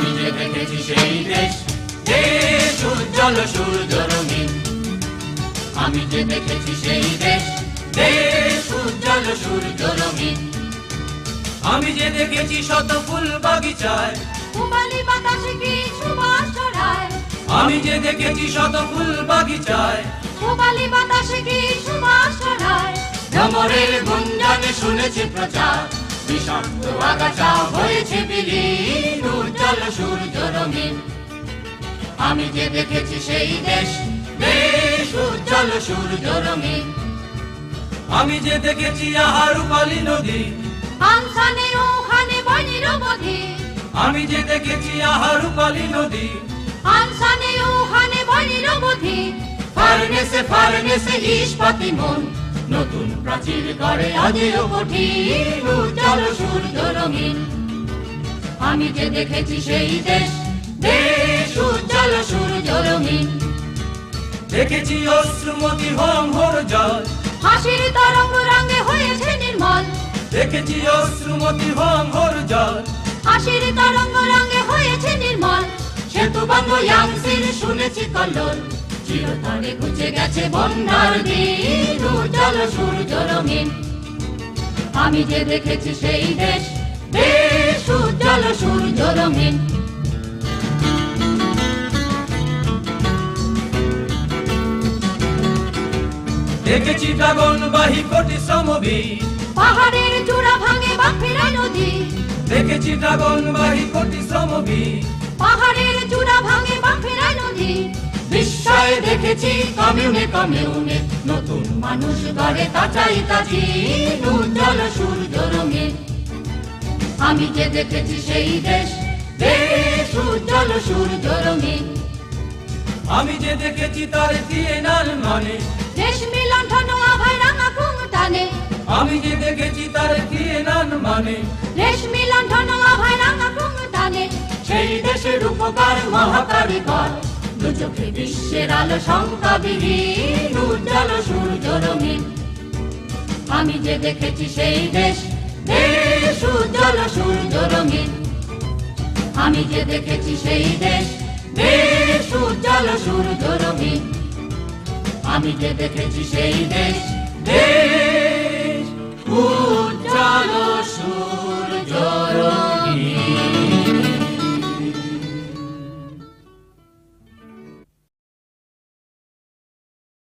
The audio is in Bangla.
আমি যে দেখেছি সেই দেশ দেশ উজ্জ্বল সূর্য রঙিন আমি যে দেখেছি সেই দেশ দেশ উজ্জ্বল সূর্য রঙিন আমি যে দেখেছি শত ফুল বাগিচায় বাতাসে কি সুবাস ছড়ায়? আমি যে দেখেছি শত ফুল বাগিচায় উবালি বাতাসে কি সুবাস ছড়ায়? গুঞ্জনে শুনেছি প্রচার বিষাক্ত আগাছা হয়েছে বিলীন। আমি যে দেখেছি সেই দেশ দেশ উজ্জ্বল সূর্য রঙিন। আমি যে দেখেছি আহার রূপালী নদী ওখানে বনির বধি আমি যে দেখেছি আহার রূপালী নদী ওখানে বনির বধি ফার্নেসে ফার্নেসে ইস্পাতি মন। নতুন প্রাচীর গড়ে আজও কঠিন উজ্জ্বল সূর্য রঙিন। আমি যে দেখেছি সেই দেশ দেশ উজ্জ্বল সূর্য রঙিন দেখেছি অশ্রুমতি হোম হর জল। হাসির তরঙ্গ রঙে হয়েছে নির্মল। দেখেছি অশ্রুমতি হোম হর জল। হাসির তরঙ্গ রঙে হয়েছে নির্মল। সেতু বঙ্গ ইয়াংসির শুনেছি কল্লোল। চিরতরে ঘুচে গেছে বন্যার দিন উজ্জ্বল সূর্য রঙিন আমি যে দেখেছি সেই দেশ দেশ উজ্জ্বল সূর্য রঙিন দেখেছি ড্রাগন বাহি কোটি শ্রমবীর পাহাড়ের চূড়া ভাঙে বাঁকুড়া নদী। দেখেছি ড্রাগন বাহি কোটি শ্রমবীর পাহাড়ের চূড়া ভাঙে বাঁকুড়া নদী। বিস্ময়ে দেখেছি কমিউনে কমিউনে নতুন মানুষ গড়ে তাচাই তাচি উজ্জ্বল সূর্য রঙিন আমি যে দেখেছি সেই দেশ দেশ উজ্জ্বল সূর্য রঙিন আমি যে দেখেছি তার দিয়ে নাল মানে নাল মানে। রেশমি লণ্ঠন আভায় রাঙা কুমটানে সেই দেশের উপকার মহাকারিকর দু চোখে বিশ্বের আলো শঙ্কা বিহীন উজ্জ্বল সূর্য রঙিন আমি যে দেখেছি সেই দেশ দেশ উজ্জ্বল সূর্য রঙিন আমি যে দেখেছি সেই দেশ দেশ উজ্জ্বল সূর্য রঙিন আমি যে দেখেছি সেই দেশ দেশ